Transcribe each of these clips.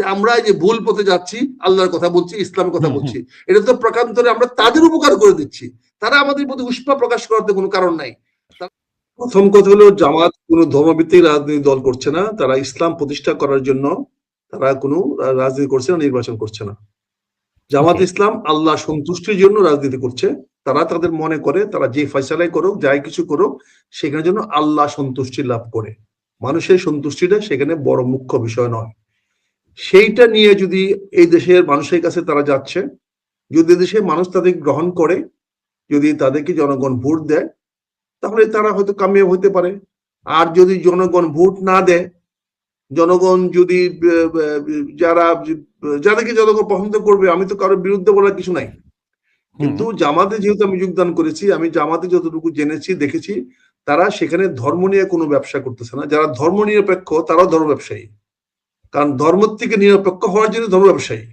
যে আমরা এই যে ভুল পথে যাচ্ছি আল্লাহর কথা বলছি ইসলামের কথা বলছি এটা তো প্রকান্তরে আমরা তাদের উপকার করে দিচ্ছি। তারা আমাদের প্রতি উষ্মা প্রকাশ করাতে কোনো কারণ নাই। প্রথম কথা হলো জামাত কোনো ধর্মভিত্তিক রাজনৈতিক দল করছে না। তারা ইসলাম প্রতিষ্ঠা করার জন্য তারা কোনো রাজনীতি করছে না নির্বাচন করছে না। জামাত ইসলাম আল্লাহ সন্তুষ্টির জন্য রাজনীতি করছে। তারা তাদের মনে করে তারা যে ফয়সালাই করুক যাই কিছু করুক সেখানে জন্য আল্লাহ সন্তুষ্টি লাভ করে। মানুষের সন্তুষ্টিটা সেখানে বড় মুখ্য বিষয় নয়। সেইটা নিয়ে যদি এই দেশের মানুষের কাছে তারা যাচ্ছে যদি দেশের মানুষ তাদের গ্রহণ করে যদি তাদেরকে জনগণ ভোট দেয় তাহলে তারা হয়তো কামিয়াব হতে পারে। আর যদি জনগণ ভোট না দেয় জনগণ যদি যারা যাদেরকে জনগণ পছন্দ করবে আমি তো কারোর বিরুদ্ধে বলার কিছু নাই। কিন্তু জামাতে যেহেতু আমি যোগদান করেছি আমি জামাতে যতটুকু জেনেছি দেখেছি তারা সেখানে ধর্ম নিয়ে কোনো ব্যবসা করতেছে না। যারা ধর্ম নিরপেক্ষ তারাও ধর্ম ব্যবসায়ী। কারণ ধর্ম থেকে নিরপেক্ষ হওয়ার জন্য ধর্ম ব্যবসায়ী।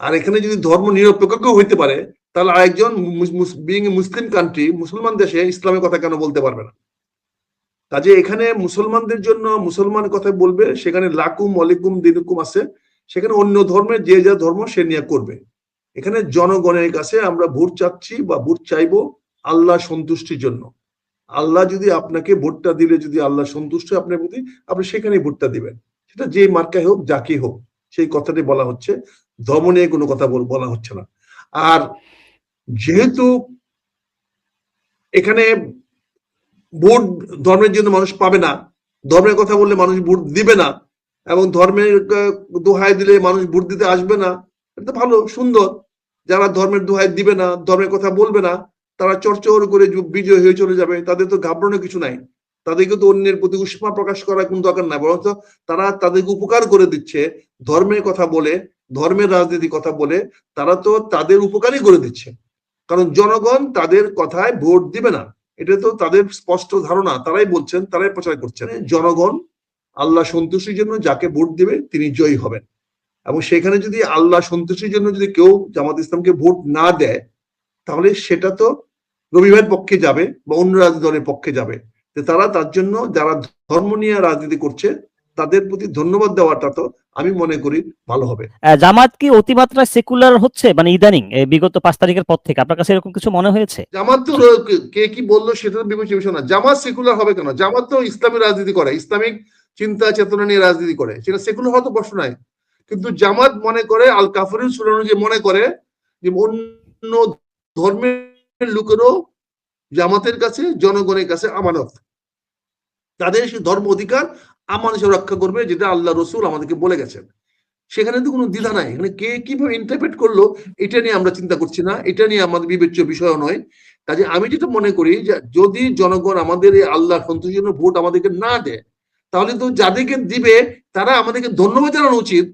আর এখানে যদি ধর্ম নিরপেক্ষ হইতে পারে, তাহলে আরেকজন বিং মুসলিম কান্ট্রি মুসলমান দেশে ইসলামের কথা কেন বলতে পারবে না? কাজে এখানে মুসলমানদের জন্য মুসলমান কথা বলবে, সেখানে লাকুম অলিকুম দিনুকুম আছে, সেখানে অন্য ধর্মের যে যা ধর্ম সে নিয়ে করবে। এখানে জনগণের কাছে আমরা ভোট চাচ্ছি বা ভোট চাইব আল্লাহ সন্তুষ্টির জন্য। আল্লাহ যদি আপনাকে ভোটটা দিলে, যদি আল্লাহ সন্তুষ্ট আপনার প্রতি, আপনি সেখানে ভোটটা দিবেন। সেটা যে মার্কায় হোক যাকে হোক, সেই কথাটি বলা হচ্ছে। ধর্ম নিয়ে কোনো কথা বল- হচ্ছে না। আর যেহেতু এখানে ভোট ধর্মের জন্য মানুষ পাবে না, ধর্মের কথা বললে মানুষ ভোট দিবে না, এবং ধর্মের দোহাই দিলে মানুষ ভোট দিতে আসবে না, এটা তো ভালো, সুন্দর। যারা ধর্মের দোহাই দিবে না, ধর্মের কথা বলবে না, তারা চর্চর করে বিজয় হয়ে চলে যাবে, তাদের তো ঘাবড়ানোর কিছু নাই। তাদেরকে তো অন্যের প্রতি উষ্মা প্রকাশ করার কোনো দরকার নাই, বরঞ্চ তারা তাদেরকে উপকার করে দিচ্ছে, ধর্মের কথা বলে, ধর্মের রাজনীতি কথা বলে, তারা তো তাদের উপকারই করে দিচ্ছে। কারণ জনগণ তাদের কথায় ভোট দিবে না। এটা তো তাদের স্পষ্ট ধারণা, তারাই বলছেন, তারাই প্রচার করছেন। জনগণ আল্লাহ সন্তুষ্টির জন্য যাকে ভোট দিবে, তিনি জয়ী হবেন। এবং সেখানে যদি আল্লাহ সন্তুষ্টির জন্য যদি কেউ জামাত ইসলামকে ভোট না দেয়, তাহলে সেটা তো রবিবার পক্ষে যাবে বা অন্য রাজনৈতিক দলের পক্ষে যাবে। তারা তার জন্য যারা ধর্ম নিয়ে রাজনীতি করছে তাদের প্রতি ধন্যবাদ দেওয়াটা তো আমি মনে করি ভালো হবে। জামাত কি অতিমাত্রায় সেকুলার হচ্ছে? মানে ইদানিং এই বিগত পাঁচ তারিখের পর থেকে আপনার কাছে এরকম কিছু মনে হয়েছে? জামাত তো কে কি বলল সেটা তো বিবেচ্য বিষয় না। জামাত সেকুলার হবে কেন? জামাত তো ইসলামী রাজনীতি করে ইসলামিক চিন্তা চেতনা নিয়ে রাজনীতি করে। সেটা সেকুলার হওয়া তো প্রশ্ন নাই। কিন্তু জামাত মনে করে আল কাফরিন সুরানো যে মনে করে যে অন্য ধর্মের লোকেরও জামাতের কাছে, জনগণের কাছে আমানত। তাদের সেই ধর্ম অধিকার আমার হিসেবে রক্ষা করবে, যেটা আল্লাহ রসুল আমাদেরকে বলে গেছেন। সেখানে তো কোনো দ্বিধা নাই। এখানে কে কীভাবে ইন্টারপ্রেট করল, এটা নিয়ে আমরা চিন্তা করছি না। এটা নিয়ে আমাদের বিবেচ্য বিষয় নয়। কাজে আমি যেটা মনে করি যে, যদি জনগণ আমাদের এই আল্লাহ সন্তোষের ভোট আমাদেরকে না দেয়, তাহলে তো যাদেরকে দিবে, তারা আমাদেরকে ধন্যবাদ জানানো উচিত।